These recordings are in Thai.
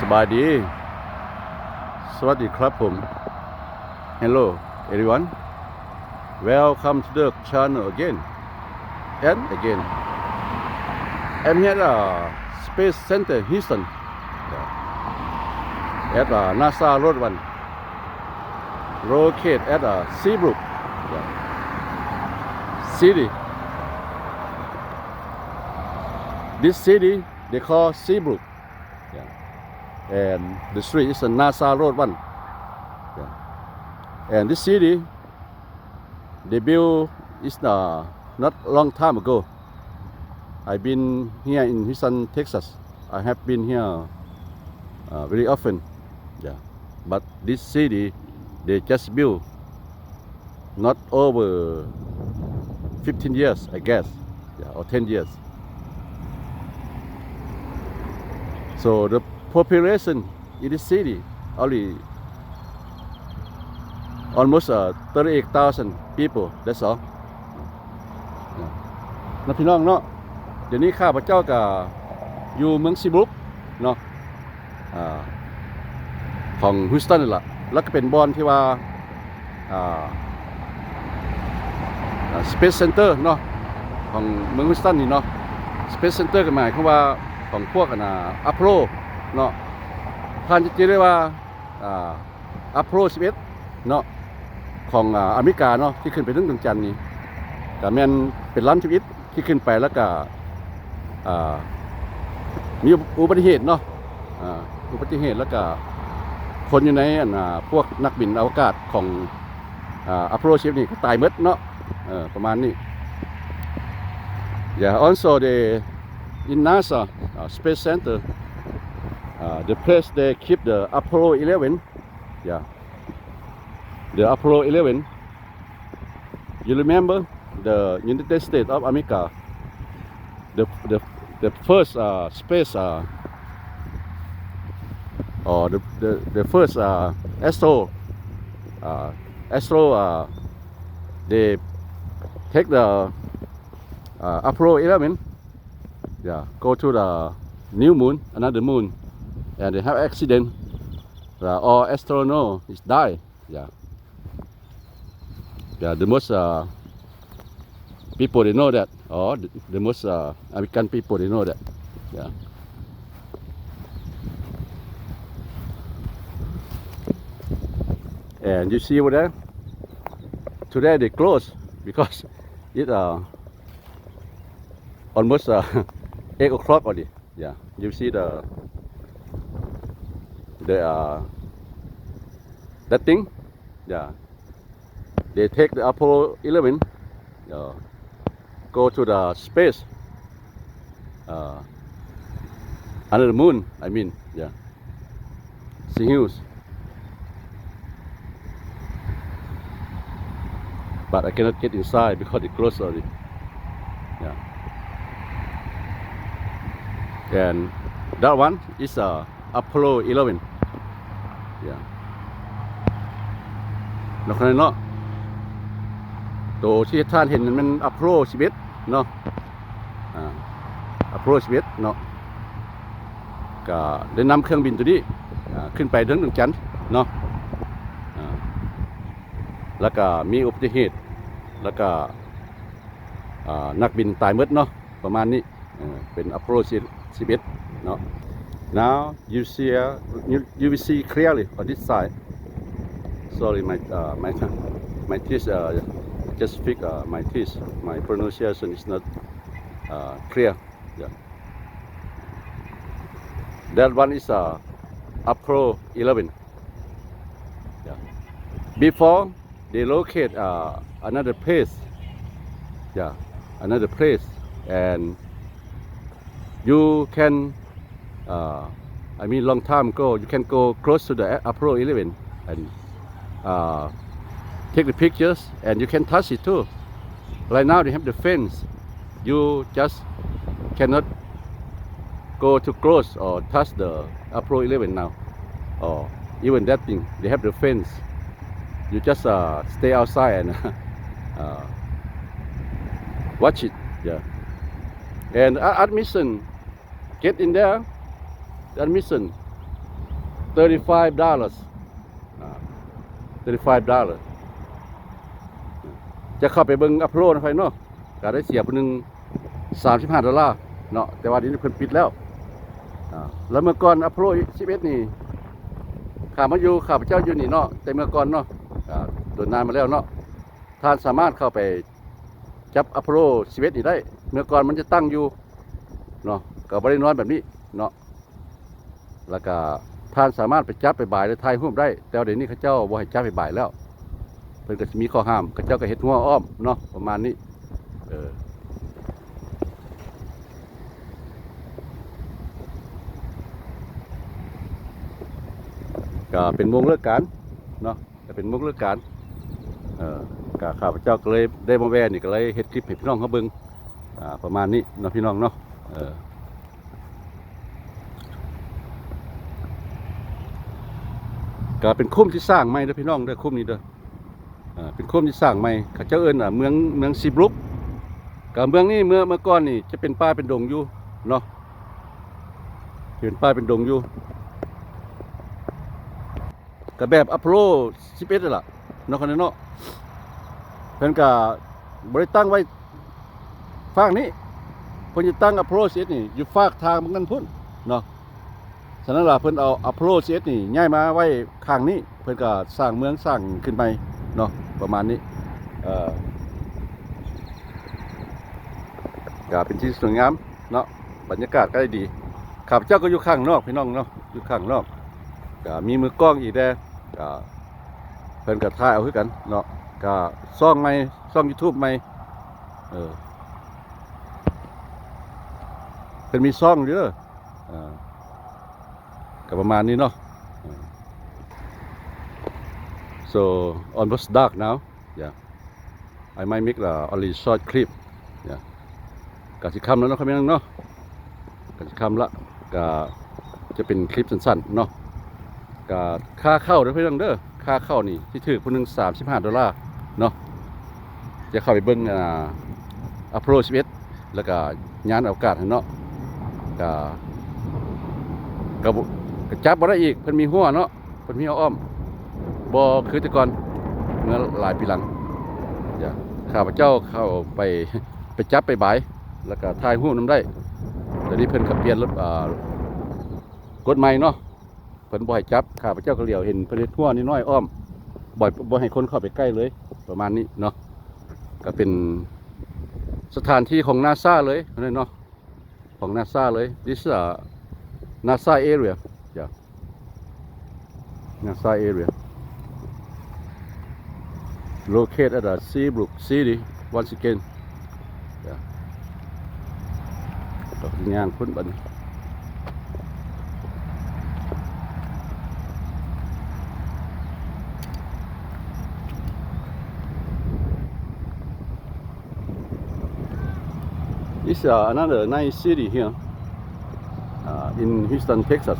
สบายดี สวัสดีครับผม Hello everyone Welcome to the channel again and again I'm here at uh, Space Center Houston yeah. at uh, NASA Road 1 located at uh, Seabrook yeah. City This city they call Seabrook yeah. and the street is a NASA Road 1 yeah. and this city they built is uh, not long time ago I've been here in Houston, Texas. I have been here uh, very often. Yeah. But this city, they just built not over 15 years, I guess, yeah, or 10 years. So the population in this city only almost uh, 38,000 people. That's all. นะพี่น้องเนาะเดี๋ยวนี้ข้าพเจ้ากับอยู่เมืองซิบุกเนาะของฮ o สตันนี่แหละแล้วก็เป็นบอลที่ว่าสเปซเซ็นเตอร์เนาะของเมืองฮ o สตันนี่เนาะสเปซเซ็นเตอร์ก็หมายความว่าของพวกอันน่ะอัพโล เนาะท่านจะเจอได้ว่าอ่าอัพโล11เนาะของออเมริกาเนาะที่ขึ้นไปถึงดวงจันทร์นี่ก็แมนเป็นล้านชีวิตที่ขึ้นไปแล้วก็มีอุบัติเหตุเนาะอุบัติเหตุแล้วก็คนอยู่ในอันน่ะพวกนักบินอวกาศของอัพโรชิฟนี่ก็ตายมดเนาะประมาณนี้ Yeah also the in NASA uh, Space Center uh, the place they keep the Apollo 11 yeah. The Apollo 11 you remember the United States of America? The the the first uh, space uh, or the the, the first uh, astro uh, astro uh, they take the uh, Apollo 11 yeah go to the new moon another moon and they have accident. Uh, all astronaut is die. Yeah. Yeah the most uh, people they know that. Or the, the most uh, American people they know that. Yeah. And you see over there? Today they close because it uh almost uh, 8 o'clock already yeah you see the the uh that thing yeah. They take the Apollo 11 uh, go to the space uh, under the moon I mean yeah. See huge but I cannot get inside because it closed already yeah. And that one is uh, Apollo 11 yeah นอกนั้นเนาะตัวที่ท่านเห็นนั้นมันอัพโรชีวิตเนาะอัพโรชีวิตเนาะก็ได้นำเครื่องบินตัวนี้ขึ้นไปถึงดวงจันทร์เนาะแล้วก็มีอุบัติเหตุ แล้วก็นักบินตายหมดเนาะประมาณนี้เออเป็นอัพโรชีวิตเนาะ now you see uh, you, you will see clearly on this side sorry my uh, my my teeth uh, just speak uh, my teeth. My pronunciation is not uh, clear. Yeah. That one is uh, Apollo 11. Yeah. Before they locate uh, another place. Yeah, another place, and you can. Uh, I mean, long time ago, you can go close to the Apollo 11 and. Uh, take the pictures and you can touch it too. Right now they have the fence. You just cannot go too close or touch the Apollo 11 now. Or even that thing, they have the fence. You just uh, stay outside and uh, watch it. Yeah. And uh, admission, get in there. Admission 35 dollars 35 dollars จะเข้าไปเบิ่งอัพโหลดนไฟเนาะก็ได้เสียผู้หนึง35ดอลลาร์เนาะแต่ว่านี้เพิ่นปิดแล้วแล้วเมื่อก่อนอัพโหลด11นี่ข้ามาอยู่ข้าพเจ้าอยู่นี่เนาะแต่เมื่อก่อนเนาะโดนนานมาแล้วเนาะท่านสามารถเข้าไปจับอัพโหลด11นี่ได้ เมื่อก่อนมันจะตั้งอยู่เนาะก็บ่ได้นอนแบบนี้เนาะ แล้วก็ท่านสามารถไปจับไปบ่ายหรือถ่ายรูปได้ แต่เดี๋ยวนี้เขาเจ้าบ่ให้จับไปบ่ายแล้วเพิ่นก็สิมีข้อห้ามเขาเจ้าก็เฮ็ดหัวอ้อมเนาะประมาณนี้เออก็เป็นวงเลิกการเนาะก็เป็นวงเลิกการเออก็ข้าพเจ้าก็เลยได้มาแวะนี่ก็เลยเฮ็ดคลิปให้พี่น้องเขาเบิ่งอ่าประมาณนี้เนาะพี่น้องเนาะเออ ก็เป็นคุ้มที่สร้างใหม่ด้อพี่น้องด้อคุ้มนี้ด้ออ่าเป็นโคมที่สร้างใหม่เขาเจ้าเอิ้นอะเมืองเมืองซิบรุกกับเมืองนี้เมื่อเมื่อก่อนนี่จะเป็นป่าเป็นดงอยู่เนาะเป็นป่าเป็นดงอยู่กับแบบอัพโล11นั่นล่ะเนาะคนนั้เนาะเพิ่นก็บ่ได้ตั้งไว้ฝากนี้เพิ่นจะตั้งอัพโล11นี่อยู่ฝากทางมันนั้นพุ่นเนาะ ฉะนั้นล่ะเพิ่นเอาอัพโล11นี่ย้ายมาไว้ข้างนี้ เพิ่นก็สร้างเมืองสร้างขึ้นไปเนาะประมาณนี้เอ่อก็เป็นที่สวยงามเนาะบรรยากาศก็ได้ดีข้าพเจ้าก็อยู่ข้างนอกพี่น้องเนาะอยู่ข้างนอกก็มีมือกล้องอีกแด้ก็เพิ่นก็ถ่ายเอาคือกันเนาะก็ซ่องใหม่ซ่อง YouTube ใหม่เออเพิ่นมีซ่องอยู่เด้ออ่า ก็ประมาณนี้เนาะ So almost dark now. Yeah. I might make uh, only short clip. Yeah. กสิคำแล้วเนาะครับพี่น้องเนาะกสิคำละก็จะเป็นคลิปสั้นๆเนาะก็ค่าเข้าเด้อพี่น้องเด้อค่าเข้านี่ที่ถือคนหนึ่งสามสิบห้าดอลลาร์เนาะจะเข้าไปเบิ้งอ่า approach 11แล้วก็ยานอวกาศเนาะก็กระบุกะ จับบ่ได้อีกเพิ่นมีหัวเนาะเพิ่นมีเอาอ้อมบอคือแต่ก่อนเมื่อหลายปีหลังอย่าข้าพเจ้าเข้าไปไปจับไปบาย แล้วก็ถ่ายรูปน้ำได้แต่นี้เพิ่นก็เปลี่ยนรถอ่ากฎใหม่เนาะเพิ่นบ่ให้จับข้าพเจ้าก็เหลียวเห็นเพิ่นเฮ็ดทั่วนิดน้อยอ้อมบ่อยบ่ให้คนเข้าไปใกล้เลย ประมาณนี้เนาะก็เป็นสถานที่ของนาซาเลยนะเนาะของนาซาเลย this is a NASA area Nassau area. Located at the Seabrook City once again. Yeah. This is uh, another nice city here uh, in Houston, Texas.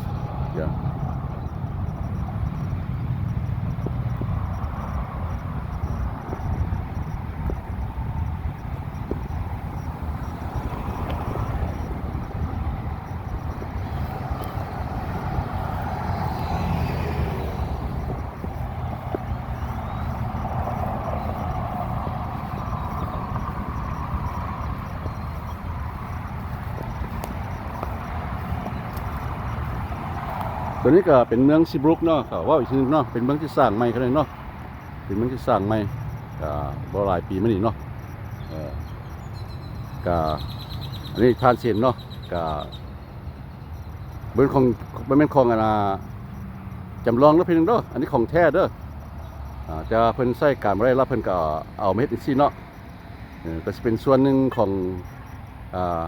Yeah. ตัวนี้ก็เป็นเมืองซิบรุกเนาะเขาว่าอีกทีนึงเนาะเป็นเมืองที่สร้างใหม่เขาเลยเนาะเป็นเมืองที่สร้างใหม่ก็บ่หลายปีมานี่เนาะเออก็อันนี้ทานเสียนเนาะก็เบิ้นของบ่แม่นของอันน่ะจำลองแล้วเพิ่นงเด้ออันนี้ของแท้เด้อจะเพิ่นใส่การบ่ได้รับเพิ่นก็เอาเฮ็ดจังซี่เนาะก็สิเป็นส่วนหนึ่งของอ่า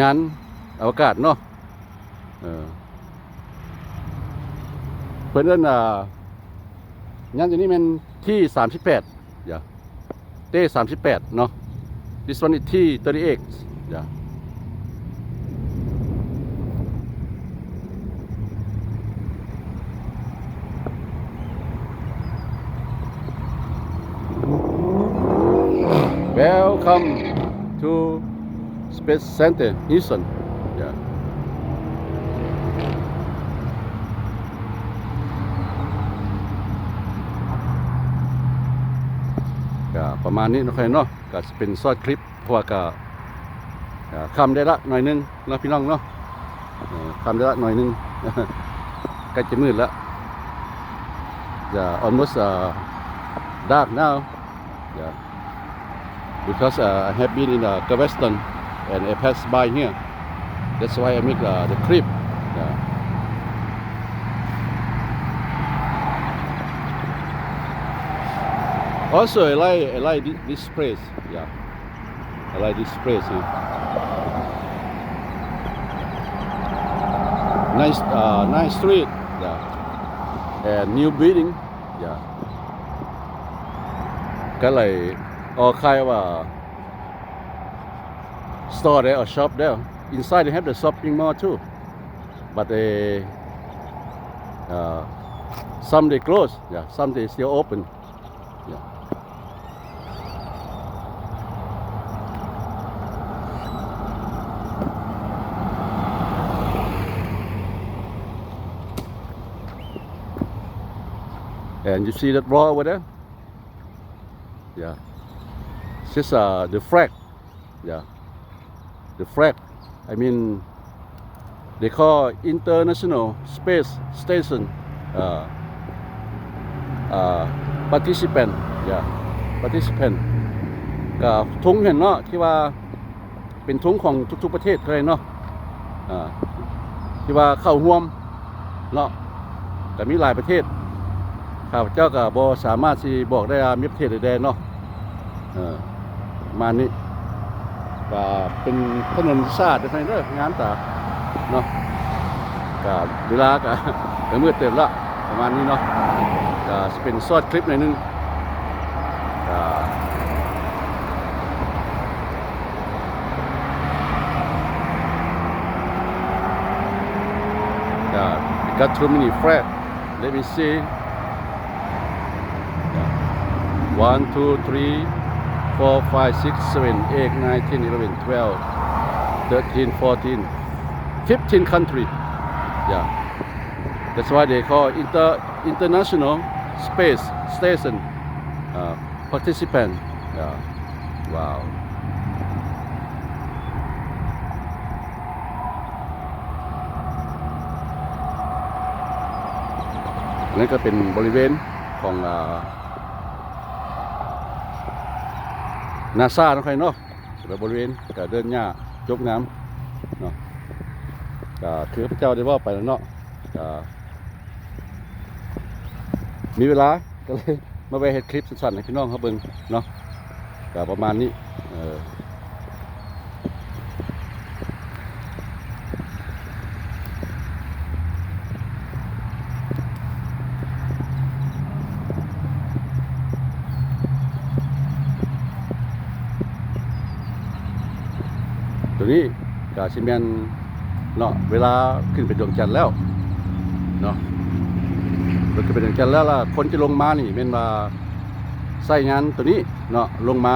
ยานอวกาศเนาะ เพื่อนเอิ้นอ่างั้นอันนี้มันที่สามสิบแปดอย่าเต้สามสิบแปดเนาะ this one is ที่38อย่า Welcome to Space Center Houston. Yeah. ก็ประมาณนี้นะครับเนาะก็เป็นซอดคลิปเพราะว่าก็คำได้ละหน่อยนึงเนาะพี่น้องเนาะคำได้ละหน่อยนึงใกล้จะมืดแล้ว yeah almost uh, dark now yeah because uh, I have been in uh, Galveston and I passed by here that's why I make uh, the clip yeah. Also, I like, I like this place. Yeah, I like this place. Nice, uh, nice street. Yeah, and new building. Yeah. Cái oh, kind of a store there or shop there. Inside they have the shopping mall too, but they uh, some they close. Yeah, some they still open. And you see that wall over there? Yeah. It's just uh, the flag. Yeah. The flag. I mean, they call International Space Station uh, uh, participant. Yeah. Participant. ก็ทุงเห็นเนาะที่ว่าเป็นทุงของทุกๆประเทศเลยเนาะที่ว่าเข้าร่วมเนาะแต่มีหลายประเทศ ข้าพเจ้าก็บ่สามารถสิบอกได้ว่ามีประเทศใดๆเนาะเออประมาณนี้ก็เป็นถนนชาติในเด้องานตาเนาะก็เวลาก็ก็มืดเต็มละประมาณนี้เนาะก็สิเป็นซอดคลิปหน่อยนึงก็ก็ got too many flat let me see 1, 2, 3, 4, 5, 6, 7, 8, 9, 10, 11, 12, 13, 14, 15 countries. Yeah. That's why they call inter international space station uh, participant. Yeah. Wow. Nên นาซาเนาะใครเนาะบริเวณก็เดินหญ้าจกน้ำเนาะก็คือพระเจ้าได้ว่าไปแล้วเนาะก็มีเวลาก็เลยมาไปเห็ดคลิปสั้นๆให้พี่น้องเขาเบิ่งเนาะก็ประมาณนี้เออ นี้ก็สิแม่นเนาะเวลาขึ้นไปดวงจันทร์แล้วเนาะมันขึ้นไปดวงจันทร์แล้วล่ะคนจะลงมานี่แม่นว่าใส่งานตัวนี้เนาะลงมา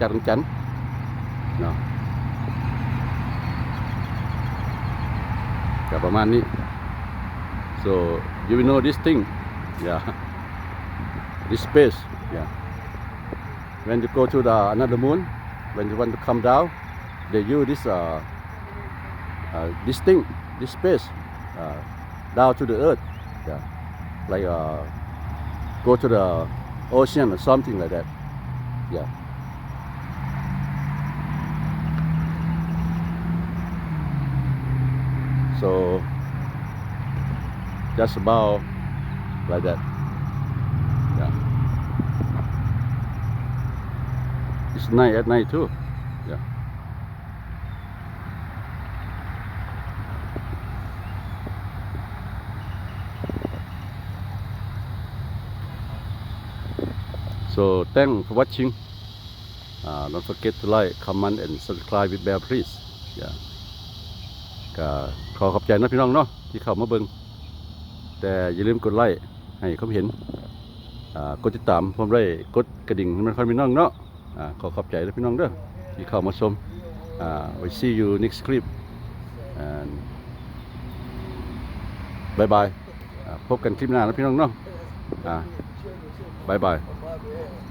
จากดวงจันทร์เนาะก็ประมาณนี้ so you will know this thing yeah this space yeah when you go to the another moon when you want to come down they use this uh, uh, this thing this space uh, down to the earth yeah. Like uh, go to the ocean or something like that yeah. So just about like that yeah. It's night at night too So thanks for watching. Uh, don't forget to like, comment, and subscribe with Bear please. Yeah. ก็ขอขอบใจนะพี่น้องเนาะที่เข้ามาเบิงแต่อย่าลืมกดไลค์ให้เขาเห็นกดติดตามพร้อมได้กดกระดิ่งให้มันค่อยพี่น้องเนาะขอขอบใจนะพี่น้องเด้อที่เข้ามาชมอ่า we see you next clip and bye bye พบกันคลิปหน้านะพี่น้องเนาะอ่า Yeah.